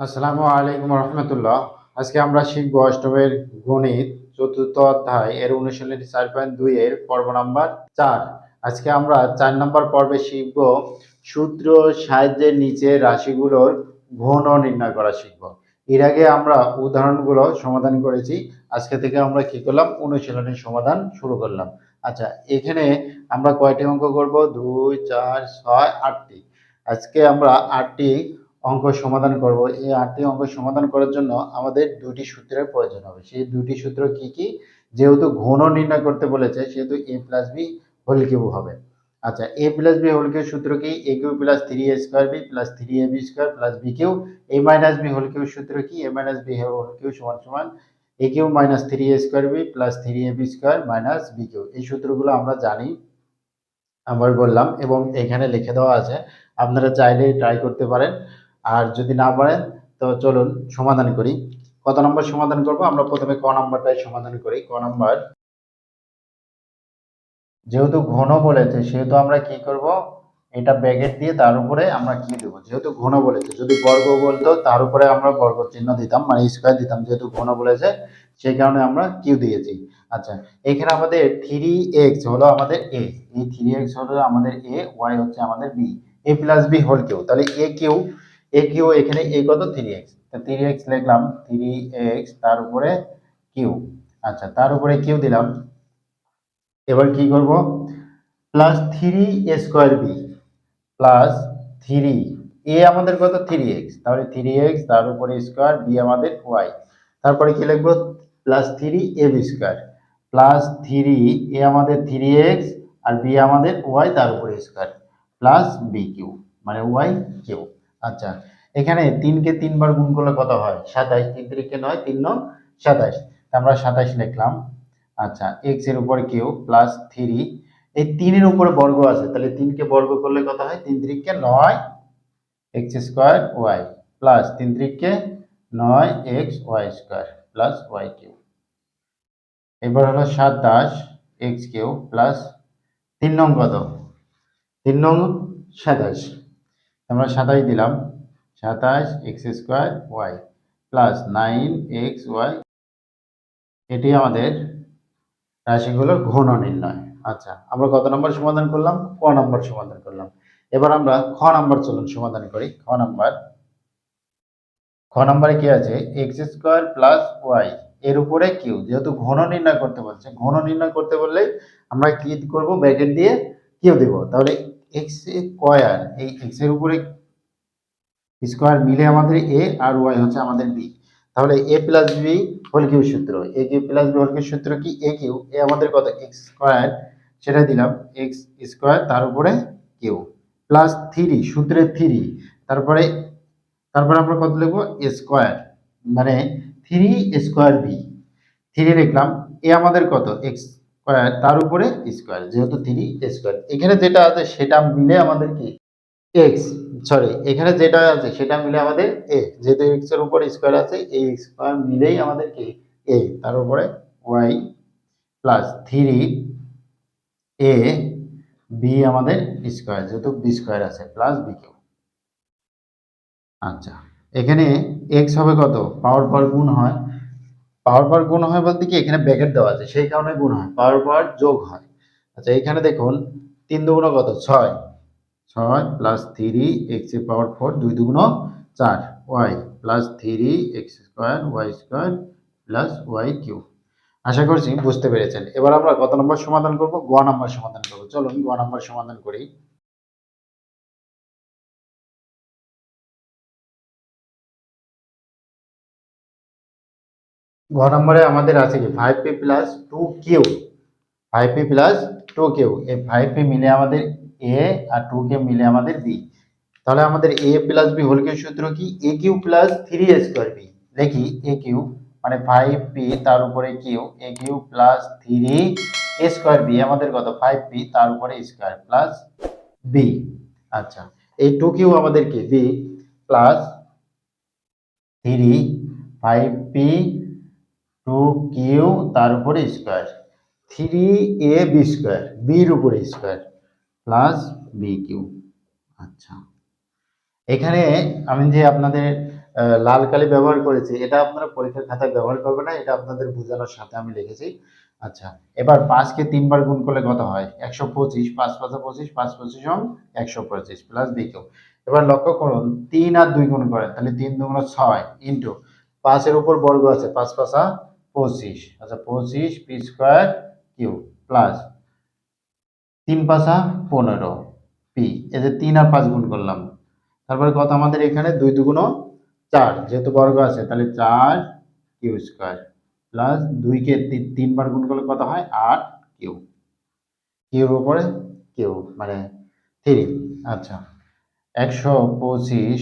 আসসালামু আলাইকুম রহমতুল্লাহ। আজকে আমরা শিখব অষ্টমের গণিত, চতুর্থ অধ্যায়, এর অনুশীলনী চার পয়েন্ট দুই, এর পর্ব নাম্বার চার। আজকে আমরা চার নম্বর পর্বে শিখব সূত্র সাহায্যের নিচে রাশিগুলোর ঘন নির্ণয় করা শিখব। এর আগে আমরা উদাহরণগুলো সমাধান করেছি। আজকে থেকে আমরা কি করলাম? অনুশীলনের সমাধান শুরু করলাম। আচ্ছা এখানে আমরা কয়টি অঙ্ক করব? দুই, চার, ছয়, আটটি। আজকে আমরা আটটি অঙ্ক সমাধান করব। এই আটটি অঙ্ক সমাধান করার জন্য আমাদের দুটি সূত্রের প্রয়োজন হবে। সেই দুটি সূত্র কি কি? যেহেতু ঘন নির্ণয় করতে বলেছে, সেহেতু A plus B whole cube হবে। আচ্ছা A plus B whole cube সূত্র কি? A cube plus three A square B plus three A B square plus B cube A minus B whole cube সূত্র কি? A minus B whole cube সমান সমান A cube minus three A square B plus three A B square minus B cube এই সূত্রগুলো আমরা জানি আবার বললাম, এবং এখানে লিখে দেওয়া আছে। আপনারা চাইলে ট্রাই করতে পারেন। আর যদি না পারেন, তো চলুন সমাধান করি। কত নম্বর সমাধান করব? আমরা প্রথমে ক নম্বরটাই সমাধান করি। ক নম্বর, যেহেতু ঘন বলেছে, সেহেতু আমরা কি করব? এটা ব্যাগেট দিয়ে তার উপরে আমরা কি দেবো? যেহেতু ঘন বলেছে, যদি বর্গ বলতো, তার উপরে আমরা বর্গ চিহ্ন দিতাম মানে স্কোয়ার দিতাম, যেহেতু ঘন বলেছে, সেই কারণে আমরা কিউ দিয়েছি। আচ্ছা এখানে আমাদের থ্রি এক্স হলো আমাদের এ এই থ্রি এক্স হলো আমাদের এ ওয়াই হচ্ছে আমাদের B A plus B whole cube তাহলে এ কিউ এ কিউ এখানে এ কত? থ্রি এক্স থ্রি এক্স লিখলাম থ্রি এক্স তার উপরে কিউ। আচ্ছা তার উপরে কিউ দিলাম। এবার কি করব? Plus three A square B plus three A আমাদের কত? থ্রি এক্স তাহলে থ্রি এক্স তার উপরে স্কোয়ার বি আমাদের ওয়াই তারপরে কি লিখব? Plus three A B square plus three A আমাদের থ্রি এক্স আর বি আমাদের ওয়াই তার উপরে স্কোয়ার প্লাস বি কিউ মানে ওয়াই কিউ। আচ্ছা এখানে তিনকে তিনবার গুণ করলে কত হয়? সাতাইশ তিন তিরিখে নয়, তিন নয় সাতাইশ আমরা সাতাইশ লিখলাম। আচ্ছা এক্সের উপর কিউ প্লাস থ্রি এই তিনের উপরে বর্গ আছে, তাহলে তিনকে বর্গ করলে কত হয়? তিন তিরিখকে নয় এক্স স্কোয়ার ওয়াই প্লাস তিন তিরিখকে নয় X Y square plus Y cube. এবার হলো সাতাশ এক্স কিউ প্লাস তিন নং কত? তিন নং সাতাশ। আমরা সাতাশ দিলাম। সাতাশ X square Y plus nine X Y. এটি আমাদের রাশিগুলোর ঘন নির্ণয়। আচ্ছা আমরা কত নম্বর সমাধান করলাম? ক নম্বর সমাধান করলাম। এবার আমরা খ নম্বর চলুন সমাধান করি। খ নম্বর। খ নম্বরে কি আছে? X square plus Y. এর উপরে কিউ, যেহেতু ঘন নির্ণয় করতে বলছে, ঘন নির্ণয় করতে বললে আমরা কি করব? ব্র্যাকেট দিয়ে কিউ দেব। তাহলে এক্স স্কোয়ার এই এক্সের উপরে স্কোয়ার মিলে আমাদের এ আর ওয়াই হচ্ছে আমাদের বি তাহলে A plus B whole cube সূত্র A cube plus B whole cube সূত্র কি? এ কিউ এ আমাদের কত? এক্স স্কোয়ার সেটা দিলাম এক্স স্কোয়ার তার উপরে কিউ প্লাস থ্রি সূত্রে থ্রি তারপরে তারপরে আমরা কত লিখব? এ স্কোয়ার মানে থ্রি স্কোয়ার বি থ্রি লিখলাম এ আমাদের কত? এক্স তার উপরে স্কোয়ার যেহেতু থ্রি স্কোয়ার এখানে যেটা আছে, সেটা মিলে আমাদের কি? এক্স সরি এখানে যেটা আছে, সেটা মিলে আমাদের এ যেহেতু এক্সের উপর স্কোয়ার আছে, এই স্কোয়ার মিলেই আমাদের কি? এ তার উপরে Y plus three A B আমাদের স্কোয়ার যেহেতু বি স্কোয়ার আছে প্লাস বি কিউ আচ্ছা এখানে এক্স হবে কত? পাওয়ার পর গুণ হয় পাওয়ার পর গুণ হয় বলতে কি? এখানে ব্যাকেট দেওয়া আছে, সেই কারণে গুণ হয়, পাওয়ার পর যোগ হয়। আচ্ছা এখানে দেখুন, তিন দুগুণ কত? ছয়। ছয় plus three X power four দুই দুগুণ চার। Y plus three X square Y square plus Y cube আশা করছি বুঝতে পেরেছেন। এবার আমরা কত নম্বর সমাধান করব? গ নম্বর সমাধান করব। চলুন, গ নম্বর সমাধান করি। গ নম্বরে আমাদের আছে কি? Five P plus two Q five P plus two Q এই ফাইভ পি মিলে আমাদের এ আর টু কে মিলে আমাদের বি তাহলে আমাদের এ প্লাস বি হোল সূত্র কি? A cube plus three A square B দেখি এ কিউ মানে ফাইভ পি তার উপরে cube A cube plus three A square B আমাদের কত? ফাইভ পি তার উপরে স্কোয়ার প্লাস বি আচ্ছা এই টু কিউ আমাদের কি? B plus three five P Q তার উপরে square three A B square বির উপরে স্কোয়ার প্লাস বি কিউ আচ্ছা। এখানে আমি যে আপনাদের লাল কালি ব্যবহার করেছি, এটা আপনারা পরীক্ষার খাতায় ব্যবহার করবেন না, এটা আপনাদের বোঝানোর সাথে আমি লিখেছি। আচ্ছা এবার পাঁচকে তিনবার গুণ করলে কত হয়? একশো পঁচিশ, পাঁচ পাঁচা পঁচিশ, পাঁচ পঁচিশ সম একশো পঁচিশ প্লাস দ্বিতীয় এবার লক্ষ্য করুন, তিন আর দুই গুণ করেন তাহলে তিন দুগুণ ছয় ইন্টু পাঁচের উপর বর্গ আছে, পাঁচ পাঁচা পঁচিশ আচ্ছা পঁচিশ পি স্কোয়ার কিউ প্লাস তিন পাঁচা পনেরো পি এদের তিন আর পাঁচ গুণ করলাম। তারপরে কত আমাদের এখানে? দুই দুগুণ চার, যেহেতু বর্গ আছে, তাহলে চার কিউ স্কোয়ার প্লাস দুইকে তিন- তিনবার গুণ করলে কত হয়? আট কিউ কিউর উপরে কিউ মানে থ্রি আচ্ছা। একশো পঁচিশ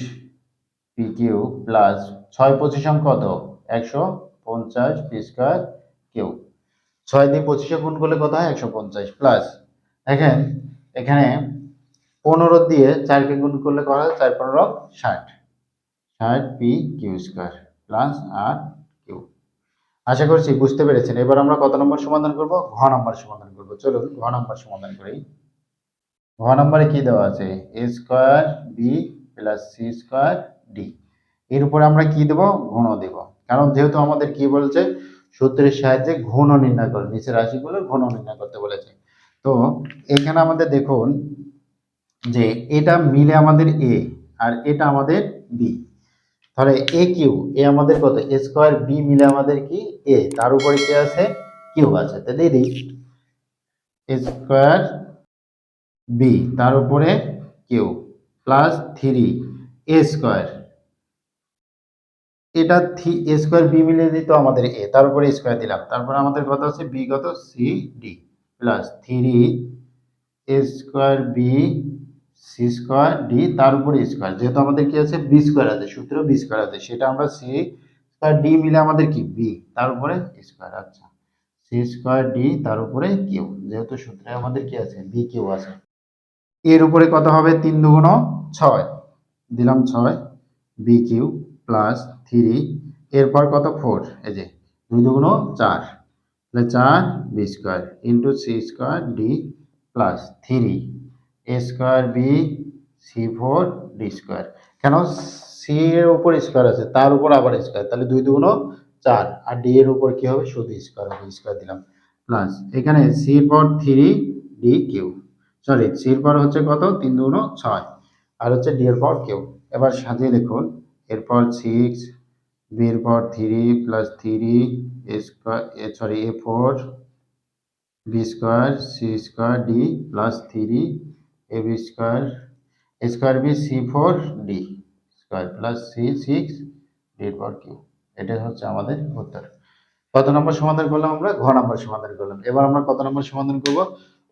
পি কিউ প্লাস ছয় পঁচিশম কত? একশো পঞ্চাশ পি স্কোয়ার কিউ ছয় দিয়ে পঁচিশে গুণ করলে কত হয়? একশো পঞ্চাশ প্লাস দেখেন, এখানে পনেরো দিয়ে চারকে গুণ করলে কত হয়? চার পনেরো ষাট। ষাট পি কিউ স্কোয়ার প্লাস আর কিউ আশা করছি বুঝতে পেরেছেন। এবার আমরা কত নম্বর সমাধান করব? ঘ নম্বর সমাধান করব। চলুন ঘ নম্বর সমাধান করি। ঘ নম্বরে কি দেওয়া আছে? A square B plus C square D এর উপরে আমরা কি দেব? ঘন দেব। কারণ যেহেতু আমাদের কি বলছে, সূত্রের সাহায্যে ঘন নির্ণয় করে, নিচের রাশিগুলো ঘন নির্ণয় করতে বলেছে। তো এখানে আমাদের দেখুন যে এটা মিলে আমাদের এ আর এটা আমাদের বি তাহলে এ কিউ এ আমাদের কত? এ স্কোয়ার বি মিলে আমাদের কি? এ তার উপরে কি আছে? কিউ আছে। তো দিদি এ স্কোয়ার বি তার উপরে cube plus three A square. এটা থ্রি এ স্কোয়ার বি মিলে দিত আমাদের এ তার উপরে স্কোয়ার দিলাম। তারপরে আমাদের কত আছে বি কত? C, D plus three, A square B, C square D, তার উপরে স্কোয়ার। যেহেতু আমাদের কি আছে? বি স্কোয়ার আছে, সূত্র বি স্কোয়ার আছে। সেটা আমরা সি স্কোয়ার ডি মিলে আমাদের কি? বি, তার উপরে স্কোয়ার। আচ্ছা সি স্কোয়ার ডি, তার উপরে কিউ, যেহেতু সূত্রে আমাদের কি আছে? বি, কিউ আছে। এর উপরে কত হবে? তিন দুগুণ ছয়। দিলাম ছয়, বি, কিউ। প্লাস থ্রি এরপর কত? ফোর এই যে দুই দুগুণ চার। তাহলে চার B square into C square D plus three A square B C four D square কেন? সি এর উপর স্কোয়ার আছে, তার উপর আবার স্কোয়ার তাহলে দুই দুগুণ চার, আর ডি এর উপর কি হবে? শুধু স্কোয়ার স্কোয়ার দিলাম। প্লাস এখানে সি এর পর three D cube sorry C এর পর হচ্ছে কত? তিন দুগুণ ছয়, আর হচ্ছে ডি এর পর কিউ এবার সাজিয়ে দেখুন। এরপর সিক্স বি এর পর three plus three A square sorry A four B square C square D plus three A B square A square B C four D square plus C six D পর cube এটা হচ্ছে আমাদের উত্তর। কত নম্বর সমাধান করলাম আমরা? ঘ নম্বর সমাধান করলাম। এবার আমরা কত নম্বর সমাধান করব?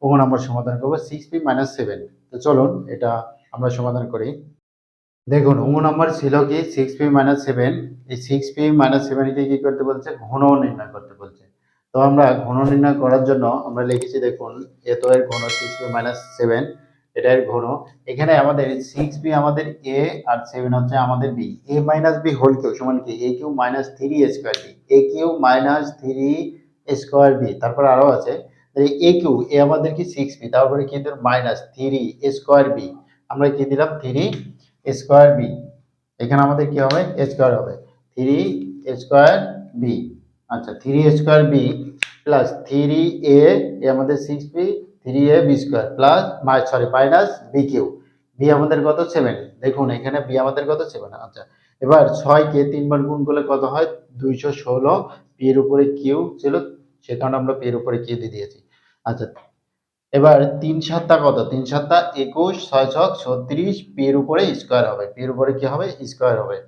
ও নম্বর সমাধান করব। সিক্স পি মাইনাস সেভেন তো চলুন, এটা আমরা সমাধান করি। দেখুন, ও নাম্বার ছিল কি সিক্স পি মাইনাস সেভেন এই সিক্স পি মাইনাস সেভেনকে কি করতে বলছে? ঘন নির্ণয় করতে বলছে। তো আমরা ঘন নির্ণয় করার জন্য আমরা লিখেছি, দেখুন এত এর ঘন সিক্স পি মাইনাস সেভেন এটা এর ঘন। এখানে আমাদের সিক্স বি আমাদের এ আর সেভেন হচ্ছে আমাদের B A minus B whole cube সমান কি? A cube minus three square B A cube minus three square B তারপর আরও আছে এ কিউ এ আমাদের কি সিক্স বি তারপরে কিন্তু মাইনাস থ্রি স্কোয়ার বি আমরা কি দিলাম? Three square B. এখানে আমাদের কি হবে? স্কোয়ার হবে। Three square B. আচ্ছা three square B plus three A আমাদের six B three A B square plus sorry minus B cube B আমাদের কত? সেভেন দেখুন, এখানে বি আমাদের কত? সেভেন আচ্ছা এবার ছয়কে তিনবার গুণ করলে কত হয়? দুইশো ষোলো। পি এর উপরে কিউ ছিল সে কারণে আমরা পি এর উপরে কিউ দিয়ে দিয়েছি। আচ্ছা এবার তিন সাতটা কত? তিন সাতটা একুশ, ছয় ছক, ছত্রিশ এর উপরে স্কোয়ার হবে। এর উপরে কি হবে? স্কোয়ার হবে।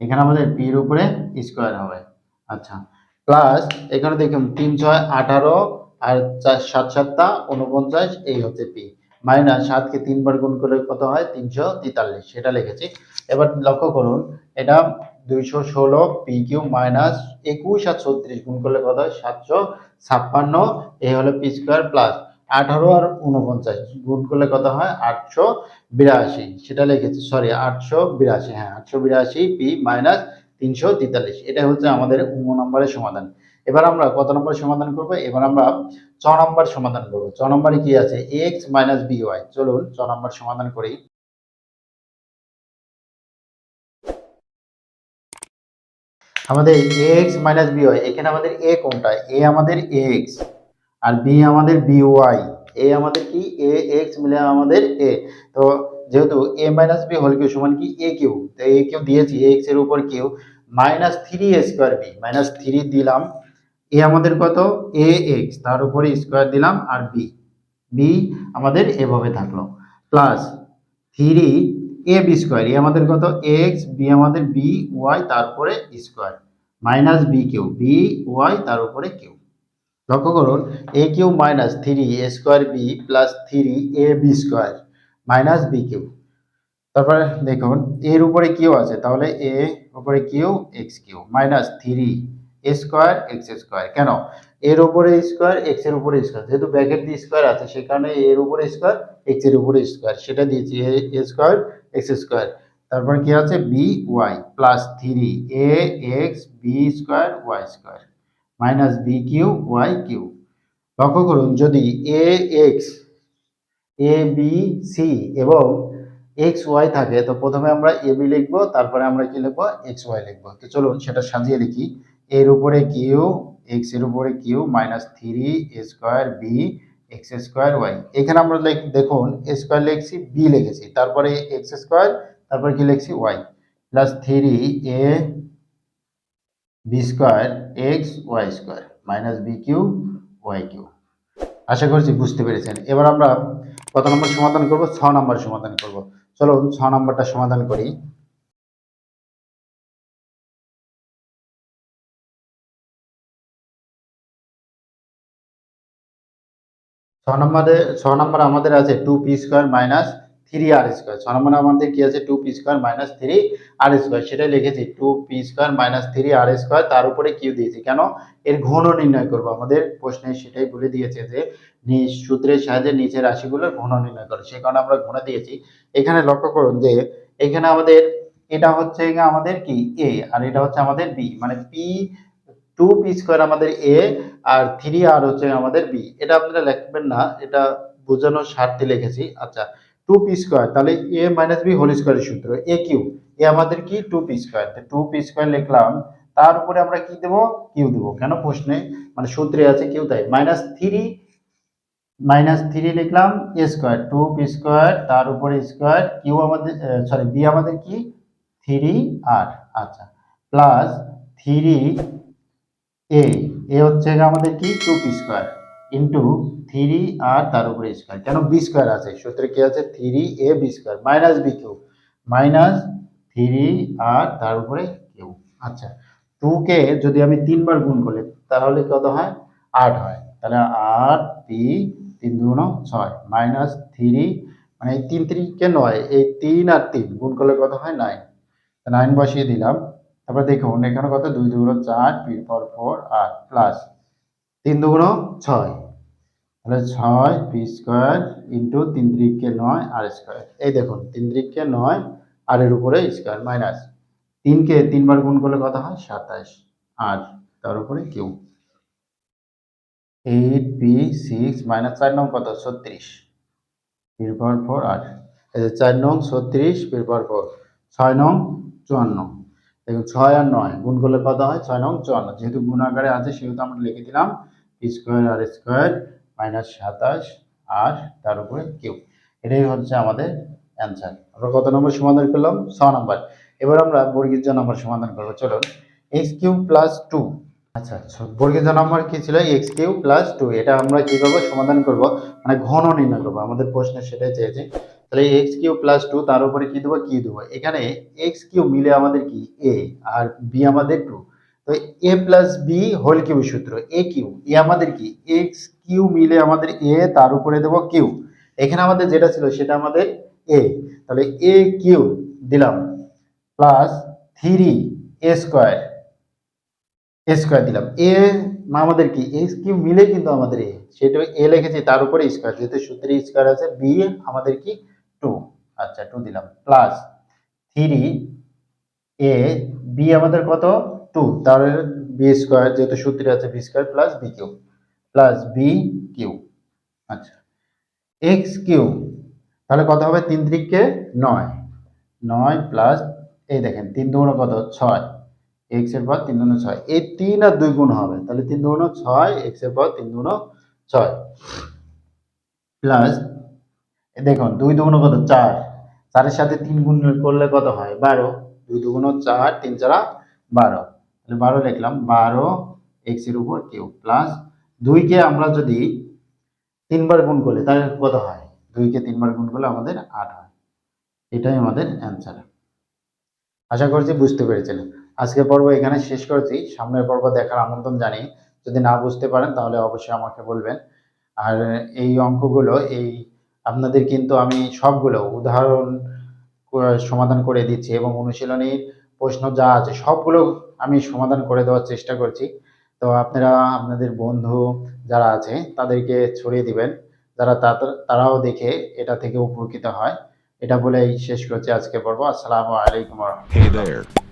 এখানে আমাদের এর উপরে স্কোয়ার হবে। আচ্ছা। প্লাস এখানে দেখুন, তিন, ছয়, আঠারো আর চার, সাত, সাতটা উনপঞ্চাশ এই হচ্ছে পি মাইনাস সাতকে তিনবার গুণ করলে কত হয়? তিনশো তেতাল্লিশ। সেটা লিখেছি। এবার লক্ষ্য করুন এটা দুইশো ষোলো পি কিউ মাইনাস একুশ আর ছত্রিশ, গুণ করলে কত হয়? সাতশো ছাপ্পান্ন। এই হলো পি স্কোয়ার প্লাস আঠারো আর উনপঞ্চাশ গুণ করলে কত হয়? আটশো বিরাশি। সেটা লিখেছি সরি আটশো বিরাশি হ্যাঁ আটশো বিরাশি পি মাইনাস তিনশো তেতাল্লিশ। এটা হচ্ছে আমাদের উম নম্বরের সমাধান। এবার আমরা কত নম্বর সমাধান করব? এবার আমরা ছ নম্বর সমাধান করব। ছ নম্বরে কি আছে? এক্স মাইনাস বি ওয়াই চলুন, ছ নম্বর সমাধান করি। আমাদের A X minus B Y এখানে আমাদের এ কোনটা? এ আমাদের এ এক্স আর বি আমাদের বি ওয়াই এ আমাদের কি? এ এক্স মিলে আমাদের এ তো যেহেতু A minus B whole cube সমান কি? এ কিউ তো এ কিউ দিয়েছি এ এক্সের উপর cube minus three square B minus three দিলাম। এ আমাদের কত? এ এক্স তার উপরে স্কোয়ার দিলাম আর বি বি আমাদের এভাবে থাকল। Plus three A B square A আমাদের কত? এক্স বি আমাদের বি ওয়াই তারপরে square minus B cube B Y তার উপরে কিউ লক্ষ্য করুন A cube minus three A square B plus three A B square minus B cube তারপরে দেখুন, এর উপরে কিউ আছে, তাহলে এ উপরে cube X cube minus three A square X square কেন? এর উপরে স্কোয়ার এক্সের উপরে স্কোয়ার যেহেতু ব্র্যাকেট দিয়ে স্কোয়ার আছে সে কারণে এর উপরে স্কোয়ার এক্সের উপরে স্কোয়ার সেটা দিয়েছি এ স্কোয়ার এক্স স্কোয়ার তারপর কি আছে? B Y plus three A X B square Y square minus B cube Y cube লক্ষ্য করুন, যদি A X A B C এবং এক্স ওয়াই থাকে, তো প্রথমে আমরা এ বি লিখব, তারপরে আমরা কি লিখব? এক্স ওয়াই লিখব। তো চলুন, সেটা সাজিয়ে লিখি এর উপরে কিউ এক্সের উপরে cube minus three A square B X square Y. এখানে আমরা দেখুন স্কোয়ার লিখছি, বি লিখেছি। তারপরে এক্স স্কোয়ার, তারপরে কি লিখছি? Y. Plus three A B square X Y square, minus B cube Y cube. আশা করছি বুঝতে পেরেছেন। এবার আমরা কত নম্বর সমাধান করব, ছ নম্বর সমাধান করব। চলো ছ নম্বরটা সমাধান করি। ছ নম্বরে ছ নম্বর আমাদের আছে two P square minus three R square ছ নম্বরে আমাদের কি আছে? Two P square minus three R square সেটাই লিখেছি two P square minus three R square তার উপরে কিউ দিয়েছি। কেন? এর ঘন নির্ণয় করব। আমাদের প্রশ্নে সেটাই বলে দিয়েছে যে সূত্রের সাহায্যে নিচের রাশিগুলোর ঘন নির্ণয় করো। সে কারণে আমরা ঘন দিয়েছি। এখানে লক্ষ্য করুন যে, এখানে আমাদের এটা হচ্ছে আমাদের কি? এ আর এটা হচ্ছে আমাদের বি মানে পি টু পি স্কোয়ার আমাদের এ আর থ্রি আর হচ্ছে আমাদের বি এটা আপনারা লিখবেন না, এটা বোঝানোর স্বার্থে লিখেছি। আচ্ছা টু পি স্কোয়ার তাহলে এ মাইনাস বি হোল স্কোয়ারের সূত্র এ কিউ এ আমাদের কি? Two P square two P square লিখলাম, তার উপরে আমরা কি দেবো? কিউ দেবো। কেন? প্রশ্নে মানে সূত্রে আছে কিউ তাই। মাইনাস থ্রি মাইনাস থ্রি লিখলাম A square two P square তার উপরে স্কোয়ার কিউ আমাদের সরি বি আমাদের কি? থ্রি আর আচ্ছা প্লাস থ্রি এ এ হচ্ছে আমাদের কি? Two P square into three R তার উপরে স্কোয়ার কেন বি স্কোয়ার আছে? সূত্রে কি আছে? Three A B square minus B cube minus three R তার উপরে কিউ আচ্ছা টু কে যদি আমি তিনবার গুণ করি, তাহলে কত হয়? আট হয়। তাহলে আট পি তিন দুগুণ ছয়। মাইনাস থ্রি মানে এই তিন তিনকে নয়, এই তিন আর তিন গুণ করলে কত হয়? নাইন নাইন বসিয়ে দিলাম। তারপর দেখুন, এখানে কত? দুই দুগুণ চার পি পর ফোর আর প্লাস তিন দুগুণ ছয়। তাহলে ছয় পি স্কোয়ার ইন্টু তিন ত্রিককে নয় আর স্কোয়ার এই দেখুন, তিন ত্রিককে নয় আর এর উপরে স্কোয়ার মাইনাস তিনকে তিনবার গুণ করলে কত হয়? সাতাশ। আর তার উপরে cube. Eight P six minus চার নং কত? ছত্রিশ। পিরপর ফোর আর এই যে চার নং, ছত্রিশ পিরপর ফোর ছয় নং, চুয়ান্ন। দেখুন, ছয় আর নয়, গুণ করলে কত হয়? ছয় নং চুয়ান্ন। যেহেতু গুণ আকারে আছে, সেহেতু আমরা লিখে দিলাম স্কোয়ার আর স্কোয়ার মাইনাস সাতাশ আর তার উপরে কিউ এটাই হচ্ছে আমাদের অ্যান্সার আমরা কত নম্বর সমাধান করলাম? ছ নম্বর। এবার আমরা বর্গীর জন্য নম্বর সমাধান করব। চলুন এক্স কিউ প্লাস টু আচ্ছা বর্গীয় নম্বর কি ছিল? X cube plus two. এটা আমরা কি করব? সমাধান করব। মানে ঘন নির্ণয় করব। আমাদের প্রশ্নে সেটাই চেয়েছে। তাহলে এক্স কিউ প্লাস টু, তার উপরে কি দেবো? কি দেবো? এখানে এক্স কিউ মিলে আমাদের কি? এ। আর বি আমাদের টু। তো A plus B whole cube সূত্র। এ কিউ এ আমাদের কি? এক্স কিউ মিলে আমাদের এ, তার উপরে দেবো কিউ এখানে আমাদের যেটা ছিল, সেটা আমাদের এ। তাহলে এ কিউ দিলাম। Plus three A square. A square দিলাম। এ আমাদের কি? এক্স কিউ মিলে কিন্তু আমাদের এ সেটা এ লিখেছি, তার উপরে স্কোয়ার যেহেতু সূত্রে স্কোয়ার আছে বি আমাদের কি? টু আচ্ছা টু দিলাম। প্লাস থ্রি এ বি আমাদের কত? টু তাহলে বি স্কোয়ার যেহেতু সূত্রে আছে B square plus B cube plus B cube আচ্ছা। এক্স কিউ তাহলে কত হবে? তিন ত্রিককে নয়। নয় প্লাস এই দেখেন, তিন দুগুণ কত? ছয়। এক্সের পর তিন দুগুণ ছয়। এই তিন আর দুই গুণ হবে। তাহলে তিন দুগুণ ছয় এক্সের পর তিন দুগুণ ছয়। প্লাস দেখুন, দুই দুগুণ কত? চার। চারের সাথে তিন গুণ করলে কত হয়? বারো। দুই দুগুণ চার, তিন চারা বারো। তাহলে বারো লিখলাম। বারো এক্সের উপর কিউ প্লাস দুইকে আমরা যদি তিনবার গুণ করলে তাহলে কত হয়? দুইকে তিনবার গুণ করলে আমাদের আট হয়। এটাই আমাদের অ্যান্সার আশা করছি বুঝতে পেরেছেন আজকের পর্ব এখানে শেষ করছি। সামনের পর্ব দেখার আমন্ত্রণ জানিয়ে যদি না বুঝতে পারেন, তাহলে অবশ্যই আমাকে বলবেন। আর এই অঙ্কগুলো, এই আপনাদের কিন্তু আমি সবগুলো উদাহরণ সমাধান করে দিচ্ছি এবং অনুশীলনীর প্রশ্ন যা আছে সবগুলো আমি সমাধান করে দেওয়ার চেষ্টা করছি। তো আপনারা, আপনাদের বন্ধু যারা আছে, তাদেরকে ছড়িয়ে দিবেন। যারা তারাও দেখে এটা থেকে উপকৃত হয়। এটা বলেই শেষ করছি আজকে পর্ব। আসসালামু আলাইকুম রাহমাতুল্লাহ।